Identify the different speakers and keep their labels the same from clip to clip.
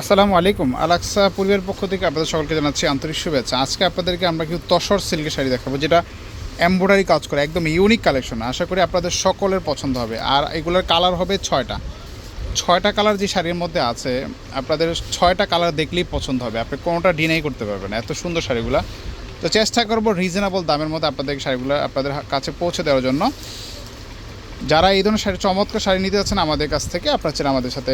Speaker 1: আসসালামু আলাইকুম। আলাক্সা পরিবারের পক্ষ থেকে আপনাদের সকলকে জানাচ্ছি আন্তরিক শুভেচ্ছা। আজকে আপনাদেরকে আমরা কিন্তু তসর সিল্কের শাড়ি দেখাবো, যেটা এমব্রয়ডারি কাজ করে, একদম ইউনিক কালেকশন আশা করি আপনাদের সকলের পছন্দ হবে। আর এগুলোর কালার হবে ছয়টা। ছয়টা কালার যে শাড়ির মধ্যে আছে, আপনাদের ছয়টা কালার দেখলেই পছন্দ হবে। আপনি কোনোটা ডিনাই করতে পারবেন এত সুন্দর শাড়িগুলো। তো চেষ্টা করব রিজনেবল দামের মধ্যে আপনাদের শাড়িগুলো আপনাদের কাছে পৌঁছে দেওয়ার জন্য। যারা এই ধরনের শাড়ি চমৎকার শাড়ি নিতে যাচ্ছেন আমাদের কাছ থেকে, আপনারা চাইলে আমাদের সাথে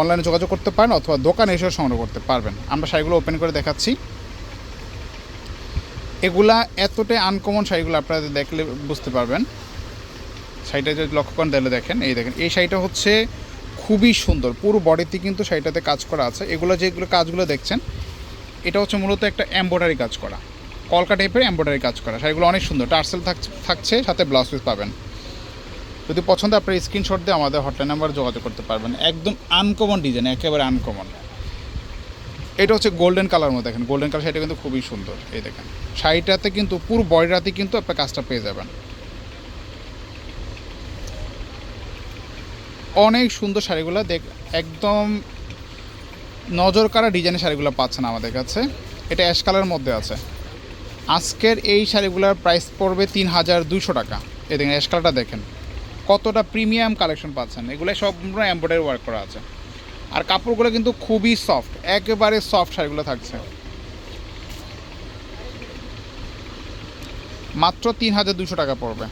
Speaker 1: অনলাইনে যোগাযোগ করতে পারেন অথবা দোকানে এসেও সংগ্রহ করতে পারবেন। আমরা শাড়িগুলো ওপেন করে দেখাচ্ছি। এগুলা এতটাই আনকমন শাড়িগুলো আপনারা দেখলে বুঝতে পারবেন। শাড়িটা যদি লক্ষ্য করেন, তাহলে দেখেন, এই দেখেন, এই শাড়িটা হচ্ছে খুবই সুন্দর। পুরো বডিতে কিন্তু শাড়িটাতে কাজ করা আছে। এগুলো যেগুলো কাজগুলো দেখছেন, এটা হচ্ছে মূলত একটা এম্ব্রয়ডারি কাজ করা। কলকা টাইপের এম্ব্রয়ডারি কাজ করা। শাড়িগুলো অনেক সুন্দর। টার্সেল থাকছে সাথে ব্লাউজ পিস পাবেন। যদি পছন্দ আপনার স্ক্রিনশট দিয়ে আমাদের হটলাইন নাম্বার যোগাযোগ করতে পারবেন। একদম আনকমন ডিজাইন একেবারে আনকমন এটা হচ্ছে গোল্ডেন কালার মধ্যে দেখেন। গোল্ডেন কালার শাড়িটা কিন্তু খুবই সুন্দর। এই দেখেন। শাড়িটাতে কিন্তু, পুরো বডিটাতে কিন্তু আপনার কাজটা পেয়ে যাবেন। অনেক সুন্দর শাড়িগুলো দেখ, একদম নজর কাড়া ডিজাইনের শাড়িগুলো পাচ্ছেন আমাদের কাছে। এটা অ্যাশ কালারের মধ্যে আছে। আজকের এই শাড়িগুলোর প্রাইস পড়বে তিন হাজার দুশো টাকা। এই দেখেন অ্যাশ কালারটা দেখেন। কতটা প্রিমিয়াম কালেকশন পাচ্ছেন? এগুলো সম্পূর্ণ এমব্রয়ডারি ওয়ার্ক করা আছে। আর কাপড়গুলো কিন্তু খুবই সফট একেবারে সফট শাড়িগুলো থাকছে। মাত্র তিন হাজার দুশো টাকা পড়বে।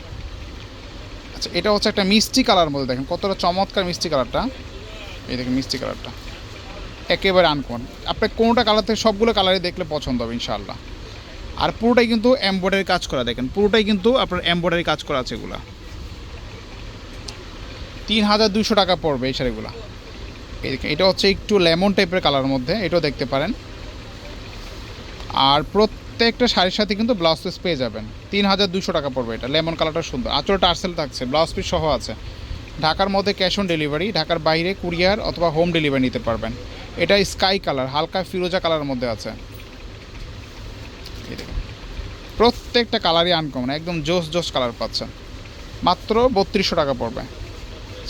Speaker 1: আচ্ছা এটা হচ্ছে একটা মিষ্টি কালার মধ্যে দেখেন, কতটা চমৎকার মিষ্টি কালারটা। এই দেখেন মিষ্টি কালারটা। একেবারে আনকমন। আপনি কোনোটা কালার থেকে সবগুলো কালারই দেখলে পছন্দ হবে, ইনশাআল্লাহ। আর পুরোটাই কিন্তু এমব্রয়ডারি কাজ করা, দেখেন। পুরোটাই কিন্তু আপনার এমব্রয়ডারি কাজ করা আছে এগুলা। তিন হাজার দুশো টাকা পড়বে এই শাড়িগুলো। এটা হচ্ছে একটু লেমন টাইপের কালার মধ্যে, এটাও দেখতে পারেন। আর প্রত্যেকটা শাড়ির সাথে কিন্তু ব্লাউজ পিস পেয়ে যাবেন। তিন হাজার দুশো টাকা পড়বে এটা, লেমন কালারটা সুন্দর। আচল টার্সেল থাকছে, ব্লাউজ পিস সহ আছে। ঢাকার মধ্যে ক্যাশ অন ডেলিভারি, ঢাকার বাইরে কুরিয়ার অথবা হোম ডেলিভারি নিতে পারবেন। এটা স্কাই কালার, হালকা ফিরোজা কালারের মধ্যে আছে। প্রত্যেকটা কালারই আনকমন একদম জোস জোস কালার পাচ্ছেন। মাত্র বত্রিশশো টাকা পড়বে।